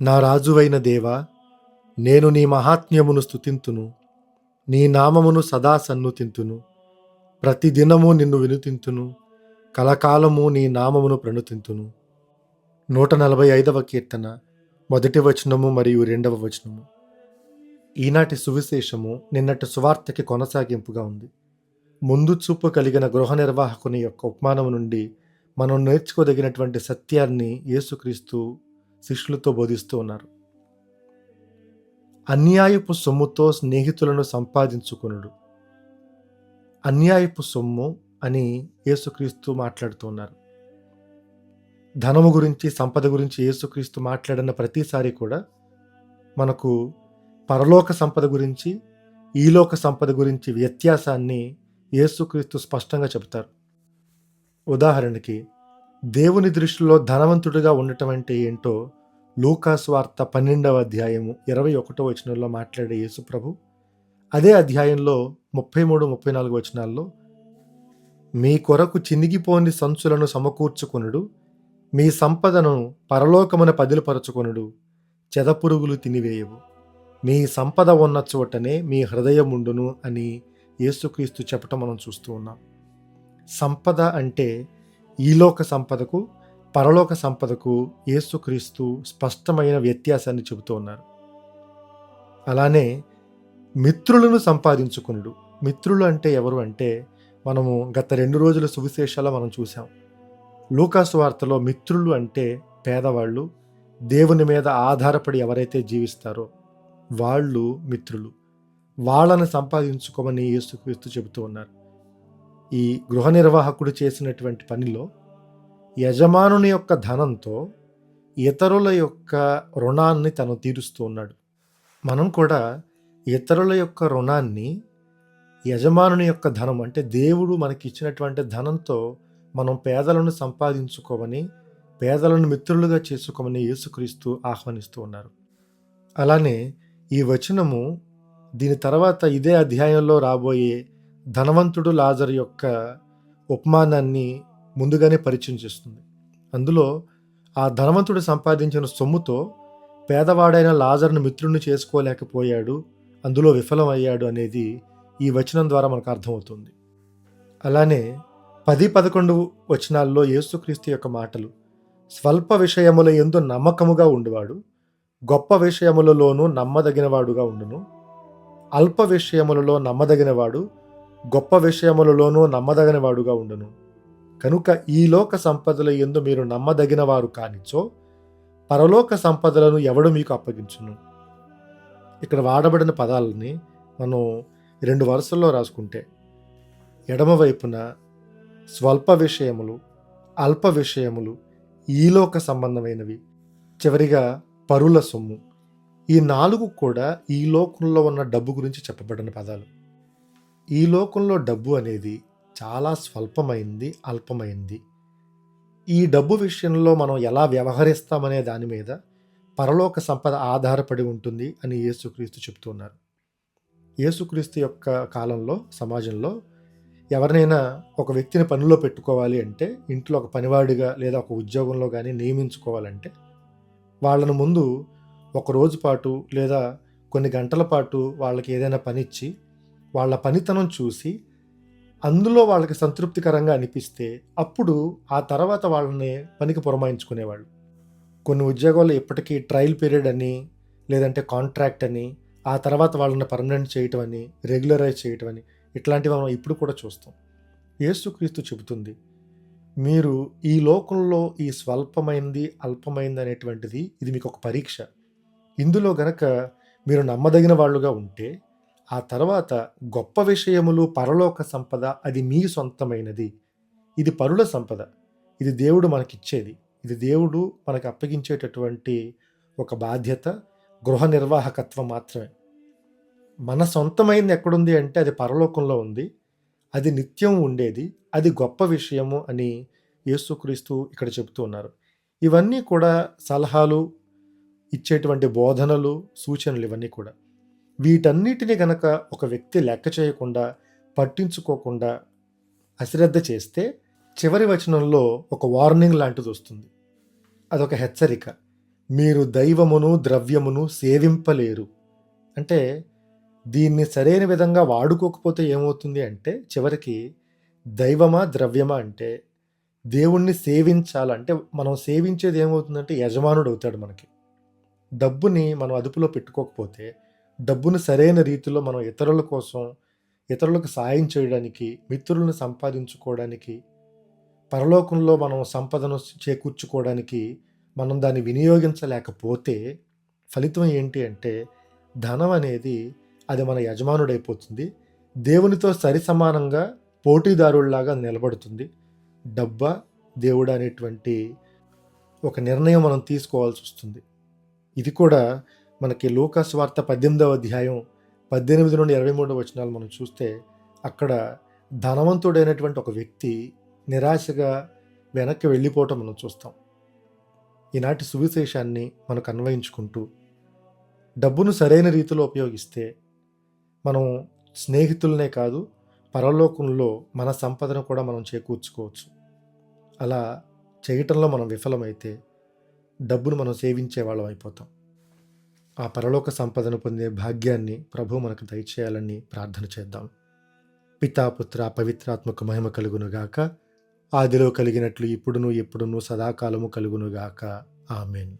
నా రాజువైన దేవా నేను నీ మహాత్మ్యమును స్థుతింతును నీ నామమును సదా సన్నుతింతును ప్రతిదినము నిన్ను వినుతింతును. కలకాలము నీ నామమును ప్రణుతింతును. నూట నలభై ఐదవ కీర్తన మొదటి వచనము మరియు రెండవ వచనము. ఈనాటి సువిశేషము నిన్నటి సువార్తకి కొనసాగింపుగా ఉంది. ముందు చూపు కలిగిన గృహ నిర్వాహకుని యొక్క ఉపమానము నుండి మనం నేర్చుకోదగినటువంటి సత్యాన్ని యేసుక్రీస్తు శిష్యులతో బోధిస్తూ ఉన్నారు. అన్యాయపు సొమ్ముతో స్నేహితులను సంపాదించుకునుడు. అన్యాయపు సొమ్ము అని యేసుక్రీస్తు మాట్లాడుతూ ఉన్నారు. ధనము గురించి సంపద గురించి యేసుక్రీస్తు మాట్లాడిన ప్రతిసారి కూడా మనకు పరలోక సంపద గురించి ఈలోక సంపద గురించి వ్యత్యాసాన్ని యేసుక్రీస్తు స్పష్టంగా చెబుతారు. ఉదాహరణకి దేవుని దృష్టిలో ధనవంతుడిగా ఉండటం అంటే ఏంటో లూకాస్ వార్త పన్నెండవ అధ్యాయము ఇరవై ఒకటో వచనంలో మాట్లాడే యేసు ప్రభు. అదే అధ్యాయంలో ముప్పై మూడు ముప్పై నాలుగు వచనాల్లో మీ కొరకు చినిగిపోని సంచులను సమకూర్చుకొనుడు మీ సంపదను పరలోకమున పదిలిపరచుకొనుడు చెదపురుగులు తినివేయవు. మీ సంపద ఉన్న చోటనే మీ హృదయం ఉండును అని యేసుక్రీస్తు చెప్పటం మనం చూస్తూ ఉన్నాం. సంపద అంటే ఈలోక సంపదకు పరలోక సంపదకు యేసుక్రీస్తు స్పష్టమైన వ్యత్యాసాన్ని చెబుతూ ఉన్నారు. అలానే మిత్రులను సంపాదించుకునుడు. మిత్రులు అంటే ఎవరు అంటే మనము గత రెండు రోజుల సువిశేషాలు మనం చూసాం లూకాసు వార్తలో మిత్రులు అంటే పేదవాళ్ళు దేవుని మీద ఆధారపడి ఎవరైతే జీవిస్తారో వాళ్ళు మిత్రులు. వాళ్ళని సంపాదించుకోమని యేసుక్రీస్తు చెబుతూ ఉన్నారు. ఈ గృహ నిర్వాహకుడు చేసినటువంటి పనిలో యజమానుని యొక్క ధనంతో ఇతరుల యొక్క రుణాన్ని తను తీరుస్తూ ఉన్నాడు. మనం కూడా ఇతరుల యొక్క రుణాన్ని యజమానుని యొక్క ధనం అంటే దేవుడు మనకి ఇచ్చినటువంటి ధనంతో మనం పేదలను సంపాదించుకోమని పేదలను మిత్రులుగా చేసుకోమని యేసుక్రీస్తు ఆహ్వానిస్తూ ఉన్నారు. అలానే ఈ వచనము దీని తర్వాత ఇదే అధ్యాయంలో రాబోయే ధనవంతుడు లాజర్ యొక్క ఉపమానాన్ని ముందుగానే పరిచయం చేస్తుంది. అందులో ఆ ధనవంతుడు సంపాదించిన సొమ్ముతో పేదవాడైన లాజర్ను మిత్రుణ్ణి చేసుకోలేకపోయాడు అందులో విఫలమయ్యాడు అనేది ఈ వచనం ద్వారా మనకు అర్థమవుతుంది. అలానే పది పదకొండు వచనాల్లో యేసుక్రీస్తు యొక్క మాటలు స్వల్ప విషయముల ఎందు నమ్మకముగా ఉండేవాడు గొప్ప విషయములలోనూ నమ్మదగినవాడుగా ఉండును అల్ప విషయములలో నమ్మదగినవాడు గొప్ప విషయములలోనూ నమ్మదగినవాడుగా ఉండును. కనుక ఈ లోక సంపదల ఎందు మీరు నమ్మదగిన వారు కానిచో పరలోక సంపదలను ఎవడు మీకు అప్పగించును? ఇక్కడ వాడబడిన పదాలని మనం రెండు వరుసల్లో రాసుకుంటే ఎడమవైపున స్వల్ప విషయములు అల్ప విషయములు ఈలోక సంబంధమైనవి. చివరిగా పరుల సొమ్ము. ఈ నాలుగు కూడా ఈ లోకంలో ఉన్న డబ్బు గురించి చెప్పబడిన పదాలు. ఈ లోకంలో డబ్బు అనేది చాలా స్వల్పమైంది అల్పమైంది. ఈ డబ్బు విషయంలో మనం ఎలా వ్యవహరిస్తామనే దాని మీద పరలోక సంపద ఆధారపడి ఉంటుంది అని యేసుక్రీస్తు చెప్తున్నారు యేసుక్రీస్తు యొక్క కాలంలో సమాజంలో ఎవరినైనా ఒక వ్యక్తిని పనిలో పెట్టుకోవాలి అంటే ఇంట్లో ఒక పనివాడిగా లేదా ఒక ఉద్యోగంలో కానీ నియమించుకోవాలంటే వాళ్ళను ముందు ఒక రోజు పాటు లేదా కొన్ని గంటల పాటు వాళ్ళకి ఏదైనా పని ఇచ్చి వాళ్ళ పనితనం చూసి అందులో వాళ్ళకి సంతృప్తికరంగా అనిపిస్తే అప్పుడు ఆ తర్వాత వాళ్ళని పనికి పురమాయించుకునేవాళ్ళు. కొన్ని ఉద్యోగాలు ఇప్పటికీ ట్రయల్ పీరియడ్ అని లేదంటే కాంట్రాక్ట్ అని ఆ తర్వాత వాళ్ళని పర్మనెంట్ చేయటం అని రెగ్యులరైజ్ చేయటం అని ఇట్లాంటివి మనం ఇప్పుడు కూడా చూస్తాం. యేసుక్రీస్తు చెబుతుంది మీరు ఈ లోకంలో ఈ స్వల్పమైంది అల్పమైంది అనేటువంటిది ఇది మీకు ఒక పరీక్ష. ఇందులో గనక మీరు నమ్మదగిన వాళ్ళుగా ఉంటే ఆ తర్వాత గొప్ప విషయములు పరలోక సంపద అది మీ సొంతమైనది. ఇది పరుల సంపద. ఇది దేవుడు మనకిచ్చేది. ఇది దేవుడు మనకు అప్పగించేటటువంటి ఒక బాధ్యత గృహ నిర్వాహకత్వం మాత్రమే. మన సొంతమైంది ఎక్కడుంది అంటే అది పరలోకంలో ఉంది. అది నిత్యం ఉండేది. అది గొప్ప విషయము అని యేసుక్రీస్తు ఇక్కడ చెబుతూ ఉన్నారు. ఇవన్నీ కూడా సలహాలు ఇచ్చేటువంటి బోధనలు సూచనలు ఇవన్నీ కూడా. వీటన్నిటిని గనక ఒక వ్యక్తి లెక్క చేయకుండా పట్టించుకోకుండా అశ్రద్ధ చేస్తే చివరి వచనంలో ఒక వార్నింగ్ లాంటిది వస్తుంది. అదొక హెచ్చరిక. మీరు దైవమును ద్రవ్యమును సేవింపలేరు. అంటే దీన్ని సరైన విధంగా వాడుకోకపోతే ఏమవుతుంది అంటే చివరికి దైవమా ద్రవ్యమా అంటే దేవుణ్ణి సేవించాలంటే మనం సేవించేది ఏమవుతుందంటే యజమానుడు అవుతాడు మనకి. డబ్బుని మనం అదుపులో పెట్టుకోకపోతే డబ్బును సరైన రీతిలో మనం ఇతరుల కోసం ఇతరులకు సాయం చేయడానికి మిత్రులను సంపాదించుకోవడానికి పరలోకంలో మనం సంపదను చేకూర్చుకోవడానికి మనం దాన్ని వినియోగించలేకపోతే ఫలితం ఏంటి అంటే ధనం అనేది అది మన యజమానుడైపోతుంది. దేవునితో సరి సమానంగా పోటీదారుల్లాగా నిలబడుతుంది. డబ్బా దేవుడు అనేటువంటి ఒక నిర్ణయం మనం తీసుకోవాల్సి వస్తుంది. ఇది కూడా మనకి లోకాస్ వార్త పద్దెనిమిదవ అధ్యాయం పద్దెనిమిది నుండి ఇరవై మూడవ వచనాలు మనం చూస్తే అక్కడ ధనవంతుడైనటువంటి ఒక వ్యక్తి నిరాశగా వెనక్కి వెళ్ళిపోవటం మనం చూస్తాం. ఈనాటి సువిశేషాన్ని మనకు అన్వయించుకుంటూ డబ్బును సరైన రీతిలో ఉపయోగిస్తే మనం స్నేహితులనే కాదు పరలోకంలో మన సంపదను కూడా మనం చేకూర్చుకోవచ్చు. అలా చేయటంలో మనం విఫలమైతే డబ్బును మనం సేవించే వాళ్ళం అయిపోతాం. ఆ పరలోక సంపదను పొందే భాగ్యాన్ని ప్రభు మనకు దయచేయాలని ప్రార్థన చేద్దాం. పితాపుత్ర పవిత్రాత్మక మహిమ కలుగునుగాక ఆదిలో కలిగినట్లు ఇప్పుడును ఎప్పుడును సదాకాలము కలుగునుగాక ఆమెన్.